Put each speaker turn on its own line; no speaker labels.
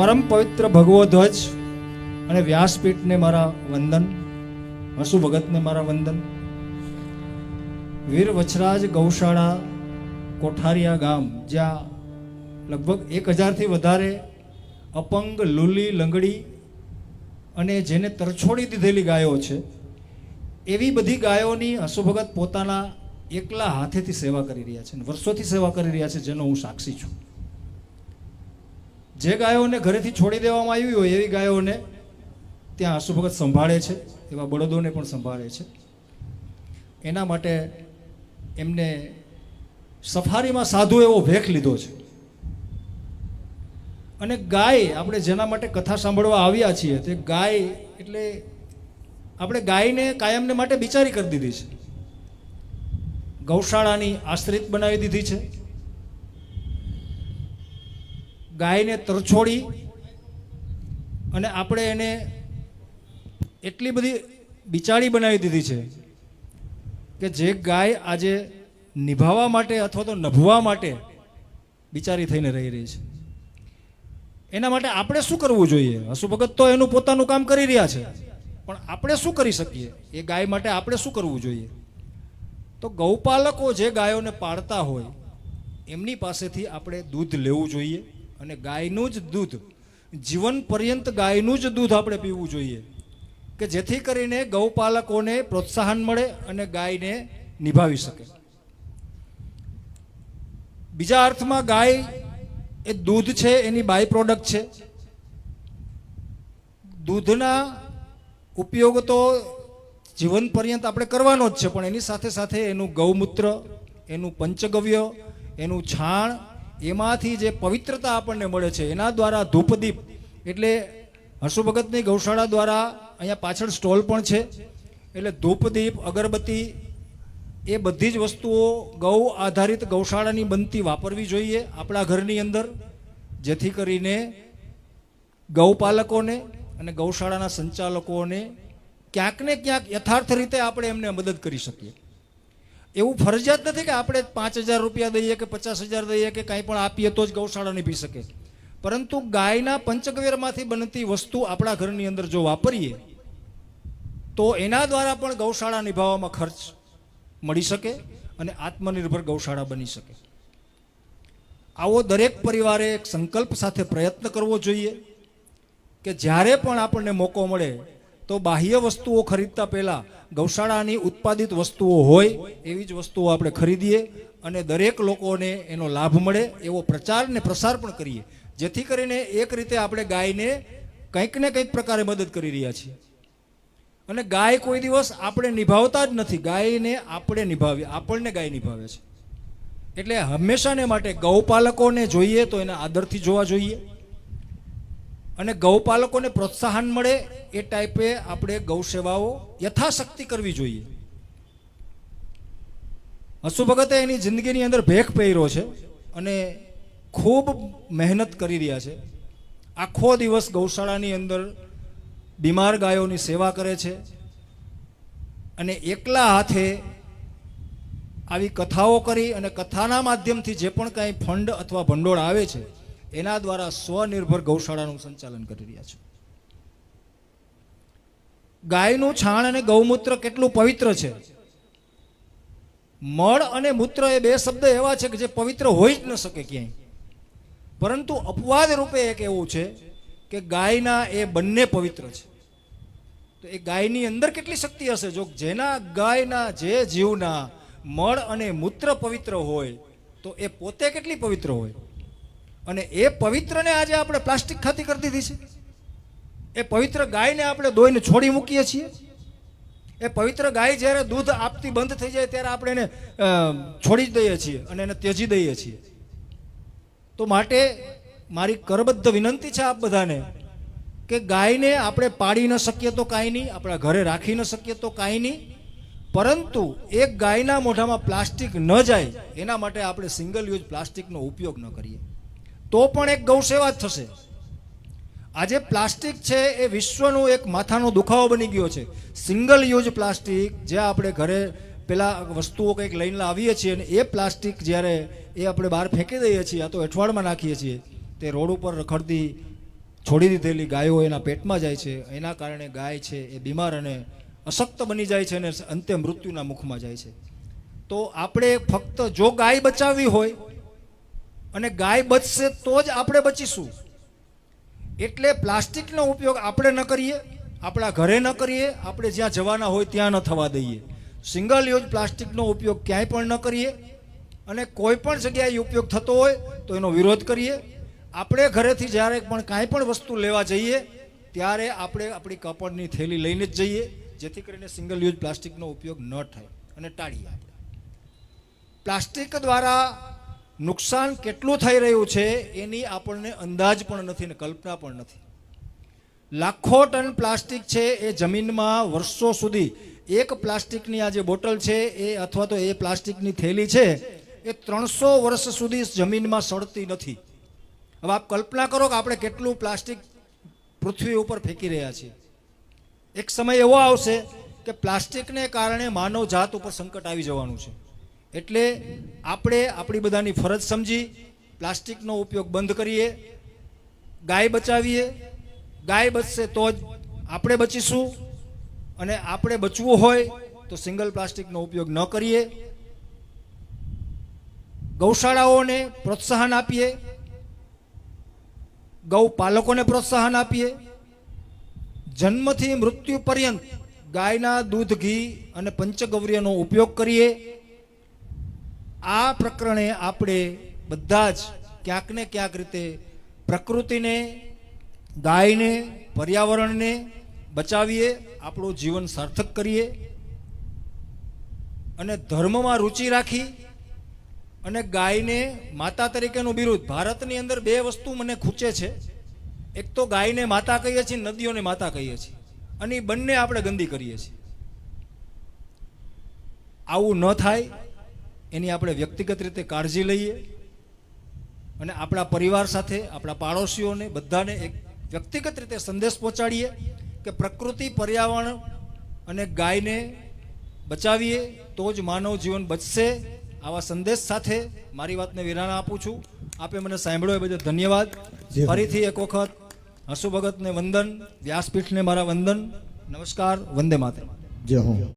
પરમ પવિત્ર ભગવો ધ્વજ અને વ્યાસપીઠને મારા વંદન હસુ ભગતને મારા વંદન. વીર વછરાજ ગૌશાળા કોઠારિયા ગામ, જ્યાં લગભગ એક હજારથી વધારે અપંગ લુલી લંગડી અને જેને તરછોડી દીધેલી ગાયો છે, એવી બધી ગાયોની હસુભગત પોતાના એકલા હાથેથી સેવા કરી રહ્યા છે વર્ષોથી સેવા કરી રહ્યા છે, જેનો હું સાક્ષી છું. જે ગાયોને ઘરેથી છોડી દેવામાં આવી હોય એવી ગાયોને ત્યાં આશુભગત સંભાળે છે, એવા બળદોને પણ સંભાળે છે. એના માટે એમને સફારીમાં સાધુ એવો ભેખ લીધો છે. અને ગાય, આપણે જેના માટે કથા સાંભળવા આવ્યા છીએ, તે ગાય એટલે આપણે ગાયને, કાયમને માટે બિચારી કરી દીધી છે. ગૌશાળાની આશ્રિત બનાવી દીધી છે. ગાયને તરછોડી અને આપણે એને એટલી બધી બિચારી બનાવી દીધી છે કે જે ગાય આજે નિભાવવા માટે અથવા તો નભવા માટે બિચારી થઈને રહી રહી છે. એના માટે આપણે શું કરવું જોઈએ? હસુભગત તો એનું પોતાનું કામ કરી રહ્યા છે. પણ આપણે શું કરી શકીએ? એ ગાય માટે આપણે શું કરવું જોઈએ? તો ગૌપાલકો જે ગાયોને પાળતા હોય, એમની પાસેથી આપણે દૂધ લેવું જોઈએ. અને ગાયનું જ દૂધ, જીવન પર્યંત ગાયનું જ દૂધ આપણે પીવું જોઈએ. કે જેથી કરીને ગૌપાલકોને પ્રોત્સાહન મળે અને ગાયને નિભાવી શકે. બીજા અર્થમાં ગાય એ દૂધ છે, એની બાય પ્રોડક્ટ છે. દૂધના ઉપયોગ તો જીવન પર્યંત આપણે કરવાનો જ છે, પણ એની સાથે સાથે એનું ગૌમૂત્ર, એનું પંચગવ્ય, એનું છાણ એમાંથી જે પવિત્રતા આપણને મળે છે, એના દ્વારા ધૂપદીપ. એટલે હસુ ભગતની ગૌશાળા દ્વારા અહીંયા પાછળ સ્ટોલ પણ છે. એટલે ધૂપદીપ, અગરબત્તી, એ બધી જ વસ્તુઓ ગૌ આધારિત ગૌશાળાની બનતી વાપરવી જોઈએ આપણા ઘરની અંદર, જેથી કરીને ગૌપાલકોને અને ગૌશાળાના સંચાલકોને ક્યાંક ને ક્યાંક યથાર્થ રીતે આપણે એમને મદદ કરી શકીએ. એવું ફરજિયાત નથી કે આપણે પાંચ હજાર રૂપિયા દઈએ કે પચાસ હજાર દઈએ કે કાંઈ પણ આપીએ તો જ ગૌશાળા નિભી શકે. પરંતુ ગાયના પંચગવ્યમાંથી બનતી વસ્તુ આપણા ઘરની અંદર જો વાપરીએ, તો એના દ્વારા પણ ગૌશાળા નિભાવવામાં ખર્ચ મળી શકે અને આત્મનિર્ભર ગૌશાળા બની શકે. આવો દરેક પરિવારે એક સંકલ્પ સાથે પ્રયત્ન કરવો જોઈએ કે જ્યારે પણ આપણને મોકો મળે તો બાહ્ય વસ્તુઓ ખરીદતા પહેલા ગૌશાળાની ઉત્પાદિત વસ્તુઓ હોય એવી જ વસ્તુઓ આપણે ખરીદીએ અને દરેક લોકોને એનો લાભ મળે એવો પ્રચાર ને પ્રસાર પણ કરીએ. જેથી કરીને એક રીતે આપણે ગાયને કંઈક ને કંઈક પ્રકારે મદદ કરી રહ્યા છીએ. અને ગાય કોઈ દિવસ આપણે નિભાવતા જ નથી. ગાયને આપણે નિભાવીએ, આપણને ગાય નિભાવે છે. એટલે હંમેશાને માટે ગૌપાલકોને જોઈએ તો એને આદરથી જોવા જોઈએ. અને ગૌપાલકોને પ્રોત્સાહન મળે એ ટાઈપે આપણે ગૌ સેવાઓ યથાશક્તિ કરવી જોઈએ. હસુ ભગતે એની જિંદગીની અંદર ભેખ પહેર્યો છે અને ખૂબ મહેનત કરી રહ્યા છે. આખો દિવસ ગૌશાળાની અંદર બીમાર ગાયોની સેવા કરે છે અને એકલા હાથે આવી કથાઓ કરી અને કથાના માધ્યમથી જે પણ કાંઈ ફંડ અથવા ભંડોળ આવે છે એના દ્વારા સ્વનિર્ભર ગૌશાળાનું સંચાલન કરી રહ્યા છે. ગાયનું છાણ અને ગૌમૂત્ર કેટલું પવિત્ર છે? મળ અને મૂત્ર એ બે શબ્દ એવા છે કે જે પવિત્ર હોઈ જ ન શકે ક્યાંય. પરંતુ અપવાદ રૂપે એક એવું છે કે ગાયના એ બંને પવિત્ર છે. તો એ ગાયની અંદર કેટલી શક્તિ હશે? જો જેના ગાયના જે જીવના મળ અને મૂત્ર પવિત્ર હોય, તો એ પોતે કેટલી પવિત્ર હોય? અને એ પવિત્રને આજે આપણે પ્લાસ્ટિક ખાતી કરી દીધી છે. એ પવિત્ર ગાયને આપણે દોઈને છોડી મૂકીએ છીએ. એ પવિત્ર ગાય જ્યારે દૂધ આપતી બંધ થઈ જાય ત્યારે આપણે એને છોડી જ દઈએ છીએ અને એને ત્યજી દઈએ છીએ. તો માટે મારી કરબદ્ધ વિનંતી છે આપ બધાને કે ગાયને આપણે પાડી ન શકીએ તો કાંઈ નહીં, આપણા ઘરે રાખી ન શકીએ તો કાંઈ નહીં, પરંતુ એક ગાયના મોઢામાં પ્લાસ્ટિક ન જાય, એના માટે આપણે સિંગલ યુઝ પ્લાસ્ટિકનો ઉપયોગ ન કરીએ. તો પણ એક ગૌ સેવા જ થશે. આજે પ્લાસ્ટિક છે એ વિશ્વનું એક માથાનો દુખાવો બની ગયો છે. સિંગલ યુઝ પ્લાસ્ટિક જે આપણે ઘરે પેલા વસ્તુઓ કંઈક લઈને લાવીએ છીએ અને એ પ્લાસ્ટિક જ્યારે એ આપણે બહાર ફેંકી દઈએ છીએ આ તો અઠવાડમાં નાખીએ છીએ, તે રોડ ઉપર રખડતી, છોડી દીધેલી ગાયો એના પેટમાં જાય છે. એના કારણે ગાય છે એ બીમાર અને અશક્ત બની જાય છે અને અંતે મૃત્યુના મુખમાં જાય છે. તો આપણે ફક્ત જો ગાય બચાવવી હોય અને ગાય બચશે તો જ આપણે બચીશું. એટલે પ્લાસ્ટિકનો ઉપયોગ આપણે ન કરીએ, આપણા ઘરે ન કરીએ, આપણે જ્યાં જવાના હોય ત્યાં ન થવા દઈએ. સિંગલ યુઝ પ્લાસ્ટિકનો ઉપયોગ ક્યાંય પણ ન કરીએ અને કોઈ પણ જગ્યાએ ઉપયોગ થતો હોય તો એનો વિરોધ કરીએ. આપણે ઘરેથી જ્યારે પણ કાંઈ પણ વસ્તુ લેવા જઈએ, ત્યારે આપણે આપણી કાપડની થેલી લઈને જ જઈએ, જેથી કરીને સિંગલ યુઝ પ્લાસ્ટિકનો ઉપયોગ ન થાય અને ટાળીએ આપણે. પ્લાસ્ટિક દ્વારા નુકસાન કેટલું થઈ રહ્યું છે એની આપણને અંદાજ પણ નથી ને કલ્પના પણ નથી. લાખો ટન પ્લાસ્ટિક છે એ જમીનમાં વર્ષો સુધી એક પ્લાસ્ટિકની આ જે બોટલ છે એ અથવા તો એ પ્લાસ્ટિકની થેલી છે એ ત્રણસો વર્ષ સુધી જમીનમાં સડતી નથી. હવે આપ કલ્પના કરો કે આપણે કેટલું પ્લાસ્ટિક પૃથ્વી ઉપર ફેંકી રહ્યા છીએ. એક સમય એવો આવશે કે પ્લાસ્ટિકને કારણે માનવ જાત ઉપર સંકટ આવી જવાનું છે. એટલે આપણે આપણી બધાની ફરજ સમજી, પ્લાસ્ટિકનો ઉપયોગ બંધ કરીએ, ગાય બચાવીએ, ગાય બચશે તો જ આપણે બચીશું, અને આપણે બચવું હોય તો સિંગલ પ્લાસ્ટિકનો ઉપયોગ ન કરીએ. ગૌશાળાઓને પ્રોત્સાહન આપીએ, ગૌ પાલકોને પ્રોત્સાહન આપીએ. જન્મથી મૃત્યુ પર્યંત ગાયના દૂધ, ઘી અને પંચગૌર્યનો ઉપયોગ કરીએ. આ પ્રકરણે આપણે બધા જ ક્યાંક ને ક્યાંક રીતે પ્રકૃતિને, ગાયને, પર્યાવરણને બચાવીએ, આપણું જીવન સાર્થક કરીએ અને ધર્મમાં રુચિ રાખી અને ગાયને માતા તરીકેનું બિરુદ. ભારતની અંદર બે વસ્તુ મને ખૂચે છે. એક તો ગાયને માતા કહીએ છીએ, નદીઓને માતા કહીએ છીએ અને એ બંને આપણે ગંદી કરીએ છીએ. આવું ન થાય. એની આપણે વ્યક્તિગત રીતે કાળજી લઈએ અને આપણા પરિવાર સાથે આપણા પાડોશીઓને બધાને એક વ્યક્તિગત રીતે સંદેશ પહોંચાડીએ કે પ્રકૃતિ પર્યાવરણ અને ગાયને બચાવીએ તો જ માનવ જીવન બચશે. આવા સંદેશ સાથે મારી વાતને વિરામ આપું છું. આપે મને સાંભળ્યો એ બદલ ધન્યવાદ. ફરીથી એક વખત હસુ ભગતને વંદન વ્યાસપીઠને મારા વંદન. નમસ્કાર વંદે માતરમ.
જય હો.